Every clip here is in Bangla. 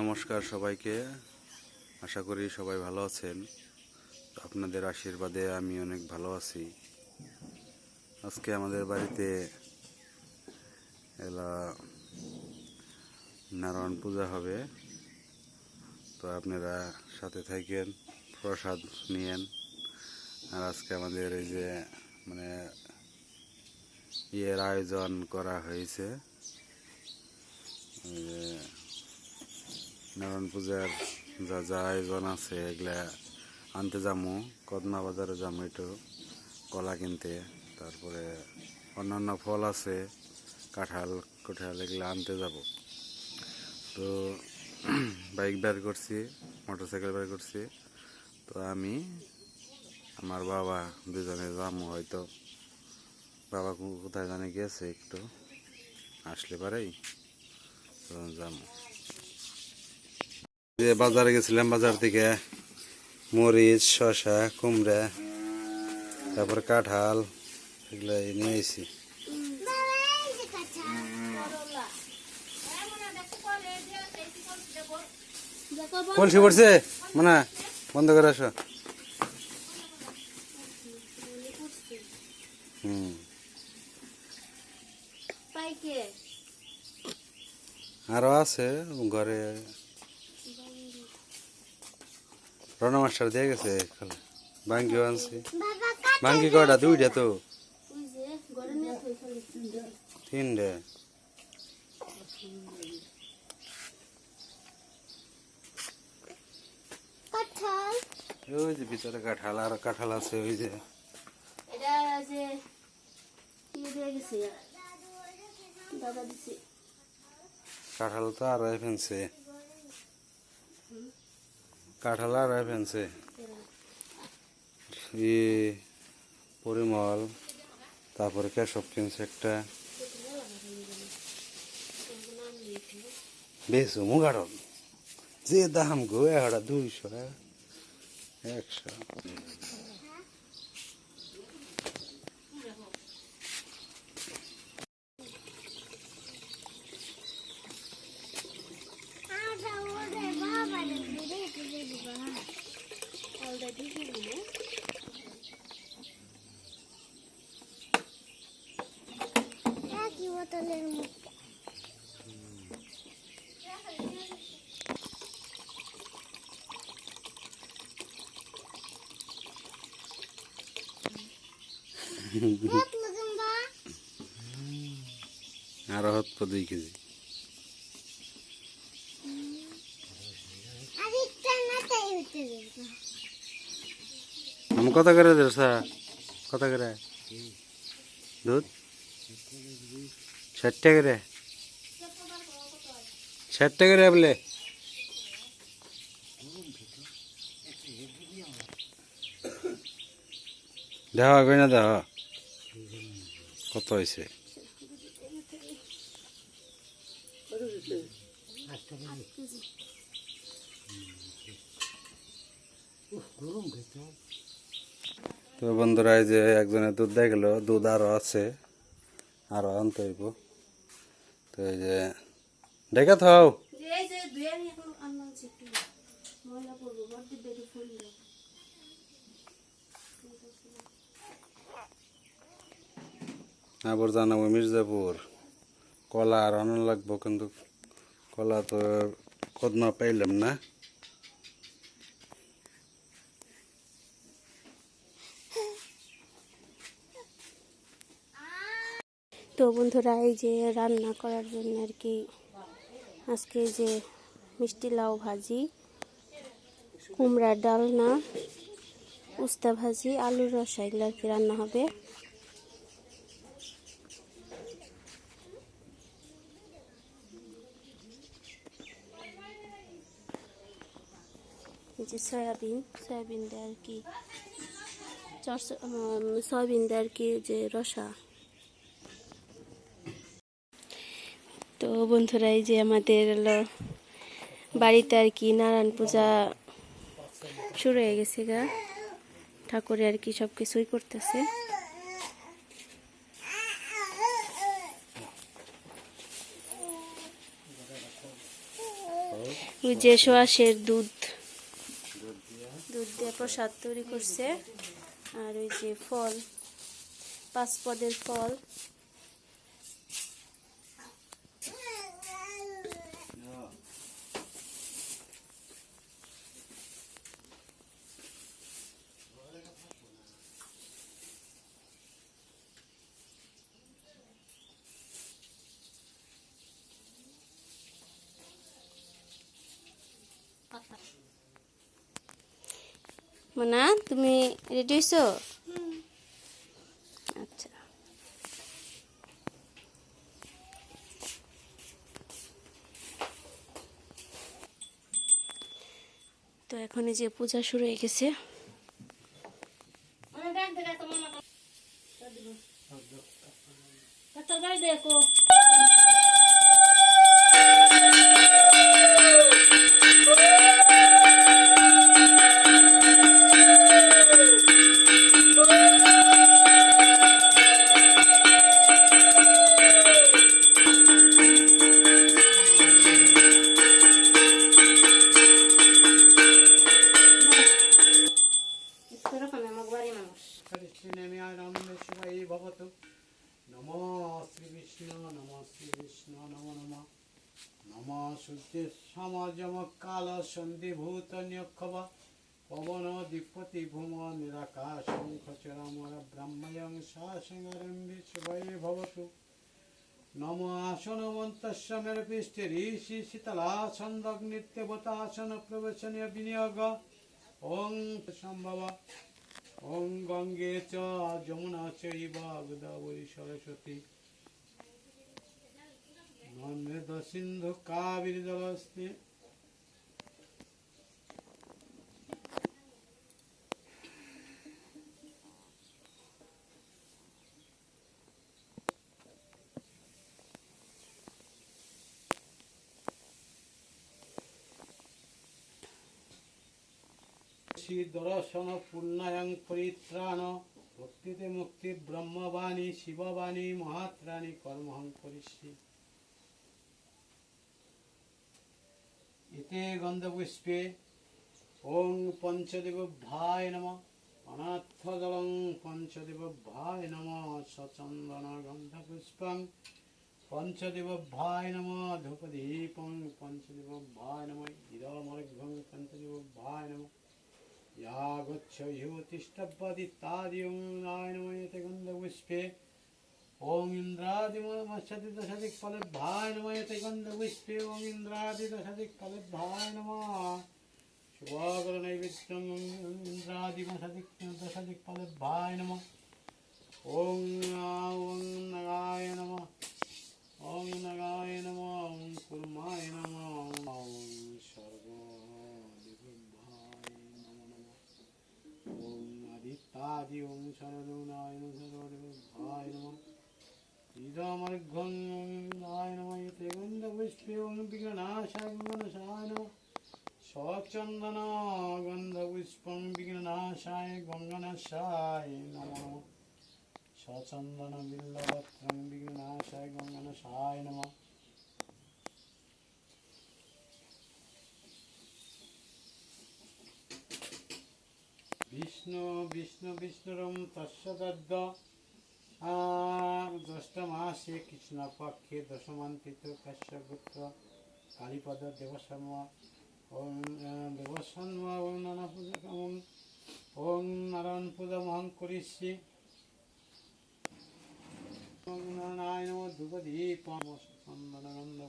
নমস্কার সবাইকে। আশা করি সবাই ভালো আছেন। আপনাদের আশীর্বাদে আমি অনেক ভালো আছি। আজকে আমাদের বাড়িতে এলা নারায়ণ পূজা হবে। তো আপনারা সাথে থাকেন, প্রসাদ নিয়েন। আর আজকে আমাদের এই যে মানে ইয়ের আয়োজন করা হয়েছে। নারায়ণ পূজার যা যা আয়োজন আছে, এগুলা আনতে যামু। কদমা বাজারে যামু একটু কলা কিনতে। তারপরে অন্যান্য ফল আছে, কাঁঠাল, কোঠাল, এগুলো আনতে যাব। তো বাইক বের করছি মোটর সাইকেল বের করছি। তো আমি, আমার বাবা দুজনে যাব হয়তো। বাবা কোথায় জানে গেছে একটু। আসলে পারেই, তো যাব যে বাজারে গেছিলাম বাজার থেকে মরিচ শসা কুমড়া তারপর কাঁঠাল এগুলো নিয়ে এসেছি কলসি পড়ছে? মানে বন্ধ করে আসো। হুম। আরও আছে ঘরে রনা মাস্টার দিয়ে গেছে ভাঙ্গিও আনছি ভাঙ্গি কয়টা? দুইটা তো। তিনটে। ওই যে ভিতরে কাঁঠাল আর কাঁঠাল আছে ওই যে। এটা যে কি দিয়ে গেছে। দাদা দিছে। কাঁঠাল তো আরও ফেনছে কাঁঠাল রায় ফেনছে পরিমল, তারপরে কেশব কিনছে একটা। বেশ মুগাড়ল যে দাম গো, এগারো, দুইশো, একশো। মুখ বোতল বা আরও হত দুই কেজি আরেকটা না তাই হতে দেবো আমি কত করে দেড়শা কত করে? দুধ? ষাট করে। ষাট টাকা করে বলে দেওয়া কই না দেওয়া কত হয়েছে তো বন্ধুরা এই যে একজনের দুধ দিয়ে গেল দুধ আরও আছে আরও আনতে হইব। তো এই যে ডেকে থাও আবার জানাব মির্জাপুর। কলা আর আনার লাগবো কিন্তু কলা তো কদমা পাইলাম না। বন্ধুরা, এই যে রান্না করার জন্য আর কি আজকে যে মিষ্টি লাউ ভাজি কুমড়ার ডালনা, উস্তা ভাজি, আলুর রসা, এগুলো আর কি রান্না হবে। যে সয়াবিন সয়াবিন দিয়ে আর কি সয়াবিন দিয়ে আর কি যে রসা বন্ধুরা, এই যে আমাদের বাড়িতে আর কি নারায়ণ পূজা শুরু হয়ে গেছে গা। ঠাকুরে আর কি সব কিছুই করতেছে। ওই যে সোয়াশের দুধ। দুধ দিয়ে প্রসাদ তৈরি করছে। আর ওই যে ফল, পাঁচ পদের ফল। মোনা তুমি রেডি হয়েছো আচ্ছা। তো এখন এই যে পূজা শুরু হয়ে গেছে। দেখো যমকাল সন্ধিভূত নিয়ক্ষব পবন দীপতি ভূম নিরাকাশঙ্খচরামর ব্রহ্ময়ং শাসনারম্ভে শুভয়ে নম আসন মন্তস্য মেরপিষ্ট ঋষি শীতলাসন দগ্নিত্যবতাসন প্রবেশনীয় বিনিয়োগ। ওং সম্ভব। ওং গঙ্গে চমুনা যমুনা চৈব গোদাবরী সরস্বতী। নন্দ সিন্ধু কাবির জলস্তি শ্রী দর্শন পূর্ণায়ং পরিত্রাণ ভক্তিতে মুক্তি ব্রহ্মবাণী শিববাণী মহাত্রাণী কর্মহং করিষ্যি এতে গন্ধপুষ্পে ওং পঞ্চদেব ভাই নম অনাথদলং পঞ্চদেব ভাই নম সচন্দন গন্ধপুষ্পং ভাই নম ধূপদীপং ভাই নম ইদমর্ঘং পঞ্চদেব ভাই নম या गच्छ युतिष्ठपदित्तादिं नायनमयते गन्धपुष्पे ॐ इन्द्रादिमच्छति दशदिक्फलद्भाय नमयते गन्धपुष्पे ॐ इन्द्रादिदशदिक्फलद्भाय नमः शुभाकरनैवेद्यं इन्द्रादिमशदिक् दशदिक्फलद्भाय नमः ॐ ॐ नगाय नमः ॐ नगाय नमः ॐ कुर्माय नमः आदित्यादि ॐ शरणुनाय सर्वदेवाय नमः इदमर्घं नाय नमः यते गन्धपुष्पे ॐ विघ्ननाशाय गङ्गनशाय नमः स्वचन्दन गन्धपुष्पं विघ्ननाशाय गङ्गनशाय नमो नमः स्वचन्दन बिल्लवत्रं विघ्ननाशाय गङ्गनशाय नमः বিষ্ণু বিষ্ণু বিষ্ণুরম তস্যদ্দ দশমাসে কৃষ্ণপক্ষে দশমান্তিত কাশ্যপুত্র কালীপদ দেবশর্ম ওম দেবশর্ম ওম নানা পূজা ওম নারায়ণ পূজা মহং করিষ্যি নারায়ণ ধূপদীপম চন্দনগন্ধ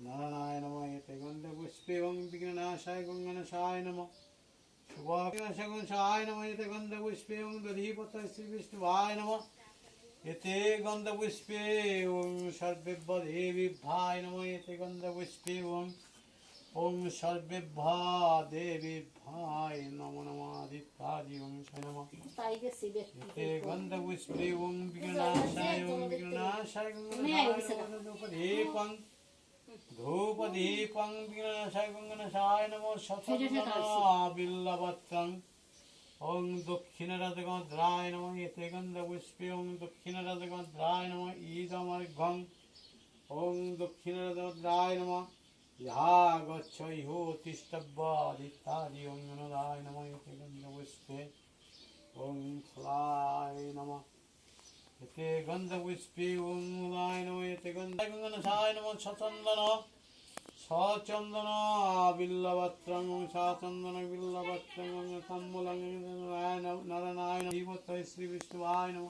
নারায়ণ এতে গন্ধ পুষ্পে ওম বিঘ্ননাশায় গঙ্গনাশায় নমঃ शुभाशगुंशाय नमः यते गन्धपुष्पे ॐ दधीपत श्रीविष्णुवाय नमः यते गन्धपुष्पे ॐ सर्वेभ्यदेवीभ्याय नमः यते गन्धपुष्पे ॐ ॐ सर्वेभ्या देवीभ्याय नमो नमः आदित्यादि ॐ स नमः यते गन्धपुष्पे ॐ विघ्नाशाय ॐ विघ्नाशाय गङ्गनाशाय धूपदीपं विनाशगणशाय नमो शतबिल्लवत्सम् ॐ दक्षिणरथगोद्राय नमः यथगन्धपुष्पे ॐ दक्षिणरथगोद्राय नमः ईदमर्घं ॐ दक्षिणरथगोद्राय नमः या गच्छयोतिष्ठब्बादित्यादि ॐ गणदाय नमः यथगन्धपुष्पे ॐ फलाय नमः এতে গন্ধপুষ্পে ওং মুলায় নম এতে গন্ধ গঙ্গনসায় নম সচন্দন সচন্দন বিল্লবত্রং সচন্দন বিল্লবত্রং তম্বুলং নরনায় নম শ্রী বিষ্ণুবায় নম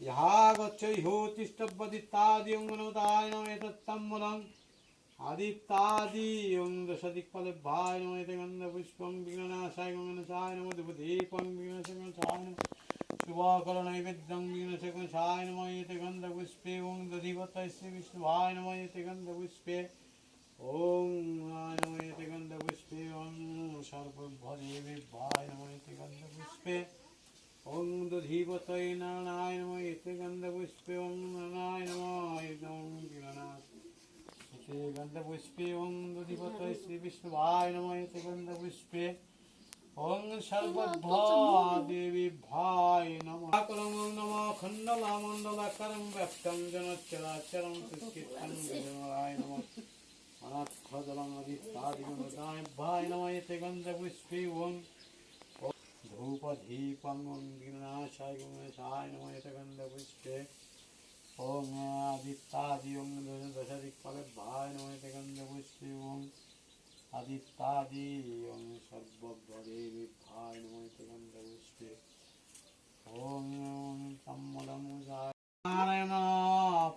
ইহা গচ্ছ ইহো তিষ্টব্যদিত্যাদি অঙ্গনদায় নম এতত্তম্বুলং আদিত্যাদি ওং দশদিক্পালে নম এতে গন্ধ বিঘ্ননাশায় গঙ্গনাশায় নম দেবদীপং বিঘ্নশায় নম শুভাকর নৈবেদ্যং বিঘ্নশায় নম এতে গন্ধ পুষ্পে ওং দধিপতয় শ্রী বিষ্ণুভায় নম এতে গন্ধ পুষ্পে ওং আয় নম এতে গন্ধ পুষ্পে ওং সর্বভদেবী ভাই নম এতে গন্ধ পুষ্পে ওং দধিপতয় ওং নারায়ণ নম বিঘ্ননাশ এতে গন্ধপুষ্পে ওং দধিপতয় শ্রী বিষ্ণুভায় নম এতে গন্ধপুষ্পে ওং সর্বভা দেবী ভাই নম। করম নম খণ্ডলা মণ্ডলাকারম ব্যক্তং জনচরাচরম সুষ্ঠিতং বিষ্ণুরায় নম। অনাথজলম অধিষ্ঠাদিগণদায় ভাই নম। এতে গন্ধপুষ্পে ওং। ধূপদীপং ওং বিঘ্নাশায় গণেশায় নম। এতে গন্ধপুষ্পে ওং আদিত্যাদি ওং দশদিক্পালে ভাই নমতে গন্ধ পুষ্পে ওং। আদিত্যাদি ওং সর্বদেবী ভাই নমতে গন্ধ পুষ্পে ওং তম্মলং নারায়ণ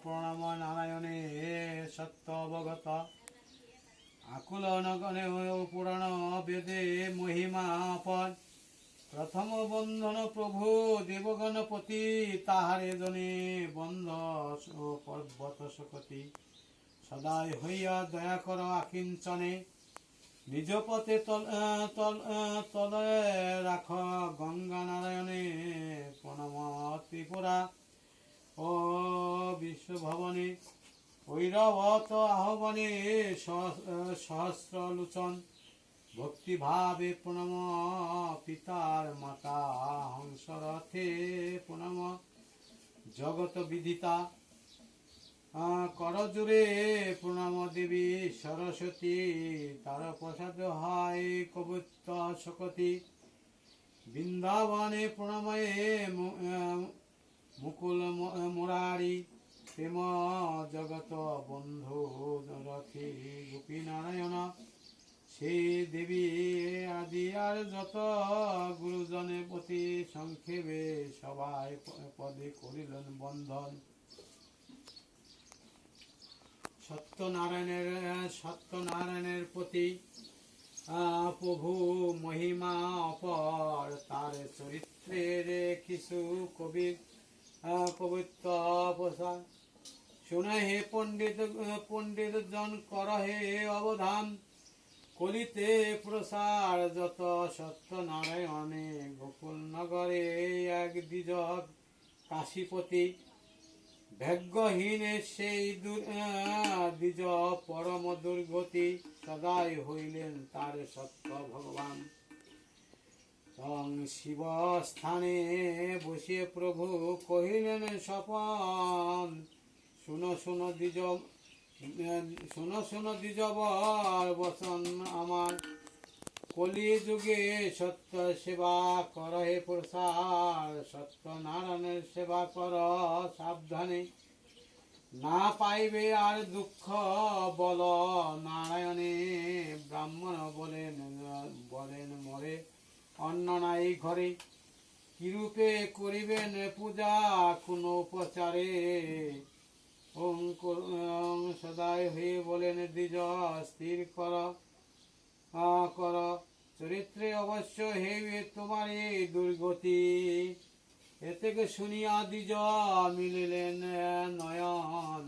প্রণাম নারায়ণে সত্য অবগত আকুল নগণে পুরাণ বেদে মহিমা পদ প্রথম বন্ধন প্রভু দেবগণপতি, তাহারে জনে বন্ধ পর্বত শকতি। সদাই হইয়া দয়া কর আকিঞ্চনে। নিজ পথে তল রাখ গঙ্গা নারায়ণে প্রণম ত্রিপুরা। ও বিশ্বভবনে ঐরবত আহ্বানে সহ- আহ, সহস্র লোচন ভক্তিভাবে প্রণম পিতার মাতা হংসরথে প্রণম। জগত আহ, করজুরে প্রণাম দেবী সরস্বতী তার প্রসাদ হয় কবুত্ত শকতি। বৃন্দাবনে প্রণময়ে মুকুল মুরারি। প্রেম জগত বন্ধু রথি গোপী নারায়ণ সেই দেবী আদি আর যত গুরুজনের প্রতি সংক্ষেপে সবাই পদে করিলেন বন্ধন। সত্যনারায়ণের সত্যনারায়ণের প্রতি প্রভু মহিমা অপর, তার চরিত্রের কিছু কবি কবিত্ব প্রসাদ। শুনে হে পণ্ডিত পণ্ডিত জন কর হে অবধান, কলিতে প্রসার, যত সত্যনারায়ণে গোকুল নগরে এক দ্বিজ কাশীপতি ভাগ্যহীন সেই দ্বিজ পরম দুর্গতি সদাই হইলেন তার সত্য ভগবান। শিব স্থানে বসে প্রভু কহিলেন, স্বপন, শুনো শুনো দ্বিজ, শুনো শুনো দ্বিজবর বসন আমার। কলি যুগে সত্য সেবা কর হে প্রসার সত্য নারায়ণের সেবা কর সাবধানে। না পাইবে আর দুঃখ, বল নারায়ণে ব্রাহ্মণ বলেন বলেন মরে অন্ন নাই ঘরে। কিরূপে করিবেন পূজা, কোন উপচারে? সদাই হয়ে বলেন, দ্বিজ, স্থির কর কর। চরিত্রে অবশ্য হেবে তোমার এই দুর্গতি। এ থেকে শুনিয়া দ্বিজ মিলিলেন, নয়ন।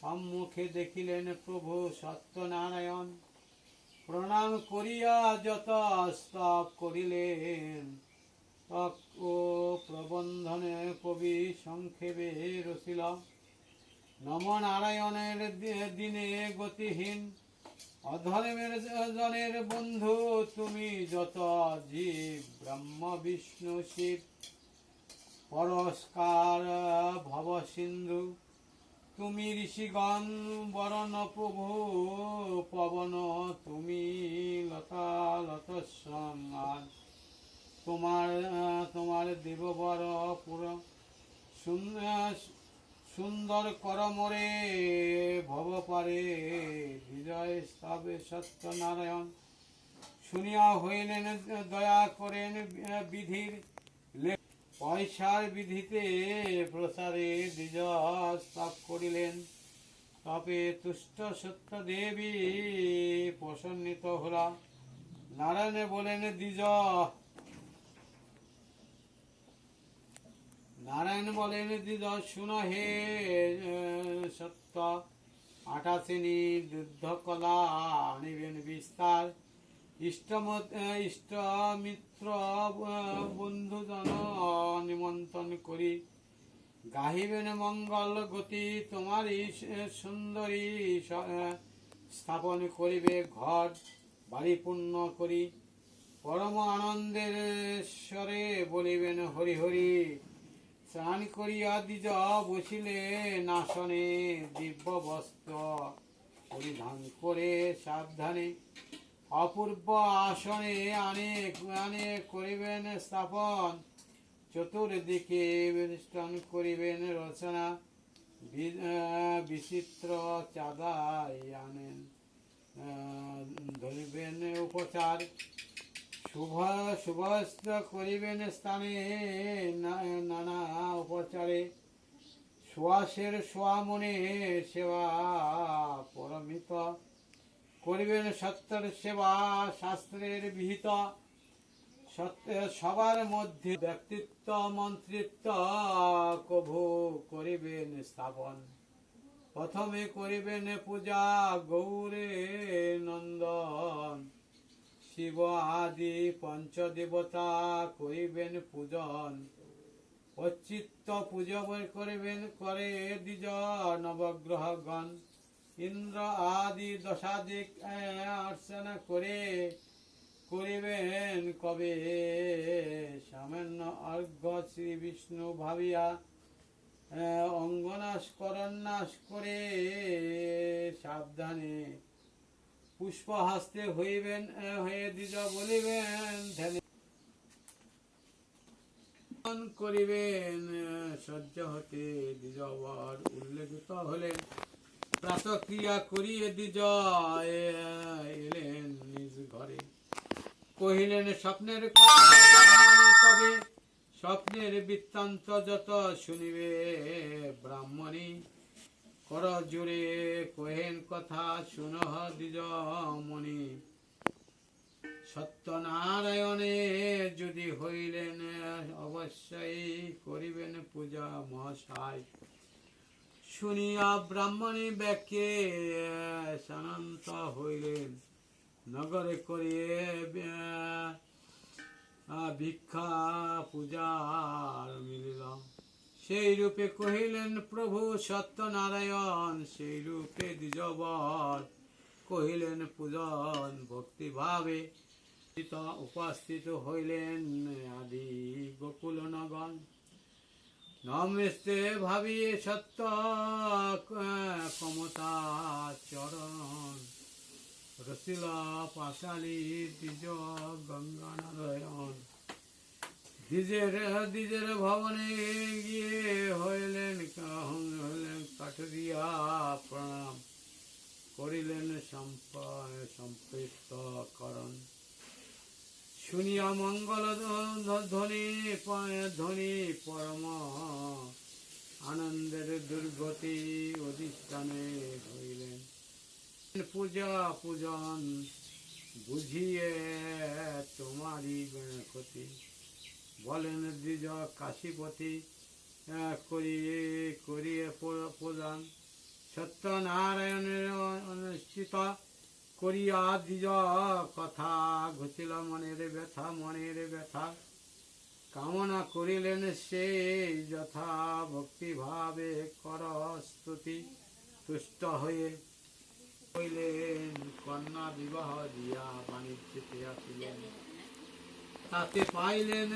সম্মুখে দেখিলেন প্রভু সত্যনারায়ণ। প্রণাম করিয়া যত স্তব করিলেন ও প্রবন্ধনে কবি সংক্ষেপে রসিল নম নারায়ণের দিনে গতিহীন অধনের জনের বন্ধু, তুমি যত জীব, ব্রহ্ম, বিষ্ণু, শিব, পরস্কার, ভব সিন্ধু, তুমি ঋষিগণ, বরণ প্রভু, পবন, তুমি লতা লত তোমার তোমার দেববর পুর সুন্দর সুন্দর করমরে ভব পারে, বিজয় স্তবে সত্যনারায়ণ। শুনিয়া হইলেন দয়া করেন বিধির পয়সার বিধিতে প্রসারে স্থাপ করিলেন। তবে তুষ্ট সত্য দেবী প্রসন্নিত হলা। নারায়ণে বলেন, দ্বিজ নারায়ণ বলেন দ্বিজ শুন হে সত্য। আঠাশিনী যুদ্ধ কলা আনিবেন বিস্তার। ইষ্ট মিত্র বন্ধুজন নিমন্ত্রণ করি। গাহিবেন মঙ্গল গতি, তোমারই সুন্দরী স্থাপন করিবে ঘর, বাড়ি পূর্ণ করি। পরম আনন্দের স্বরে বলিবেন, হরি হরি। স্নান করিয়া দ্বিজ বসিলে নাসনে দিব্য বস্ত্র পরিধান করে সাবধানে। অপূর্ব আসনে আনে আনে করিবেন স্থাপন। চতুর্দিকে বেষ্টন করিবেন রচনা। বিচিত্র চাঁদাই আনেন ধরিবেন উপচার। শুভ শুভস্ত করিবেন স্থানে, নানা উপচারে। সুয়াসের সোয়ামনে সেবা পরমিত। করিবেন সত্যের সেবা, শাস্ত্রের বিহিত। সবার মধ্যে ব্যক্তিত্ব, মন্ত্রিত্ব কভু করিবেন স্থাপন। প্রথমে করিবেন পূজা, গৌরে নন্দন। শিব আদি পঞ্চদেবতা করিবেন পূজন। অচ্চিত্ত পূজা করিবেন, করে দ্বিজ নবগ্রহগণ। ইন্দ্র আদি দশাধিক অর্চনা করে, করিবেন কবে? সামান্য অর্ঘ শ্রী বিষ্ণু ভাবিয়া অঙ্গনাশ, করন্যাস করে সাবধানে পুষ্প হাস্তে হইবেন হয়ে দ্বিজ বলিবেন করিবেন সহ্য হতে দ্বিজবর উল্লেখিত হলেন। প্রাতক্রিয়া করিয়ে দ্বিজ এ- এলেন নিজ ঘরে। কহিলেন, স্বপ্নের তবে, স্বপ্নের বৃত্তান্ত যত শুনিবে ব্রাহ্মণী। কর জুড়ে, কহেন কথা শুনহ দ্বিজ মণি। সত্যনারায়ণে যদি হইলেন, অবশ্যই করিবেন পূজা মহাশয়। শুনিয়া ব্রাহ্মণী ব্যাকে শান্ত হইলেন। নগরে করিয়ে ভিক্ষা, পূজার মিলিল। সেই রূপে কহিলেন, প্রভু সত্যনারায়ণ সেই রূপে দ্বিজবর। কহিলেন, পূজন ভক্তিভাবে উপস্থিত হইলেন আদি গোকুল নগণ নমস্তে ভাবিয়ে সত্য কমতা চরণ। রসিলা পাশালী দ্বিজ গঙ্গা নারায়ণ দ্বিজের দ্বিজের ভবনে গিয়ে হইলেন হইলেন কাঠরিয়া প্রণাম। করিলেন সম্প- সম্পৃক্ত করণ। শুনিয়া মঙ্গল ধ্ব- ধ্বনি ধ্বনি, পরম আনন্দের দুর্গতি অধিষ্ঠানে হইলেন। পূজা পূজন বুঝিয়ে তোমারই ক্ষতি বলেন দ্বিজ কাশীপতি করিয়ে করিয়ে প্রদান। সত্যনারায়ণের অনুষ্ঠিত করিয়া দ্বিজ কথা ঘটিল মনের ব্যথা মনের ব্যথা। কামনা করিলেন সেই যথা ভক্তি ভাবে কর স্তুতি, তুষ্ট হয়ে হইলেন কন্যা বিবাহ দিয়া বাণিজ্যতে আসিলেন তাতে পাইলেন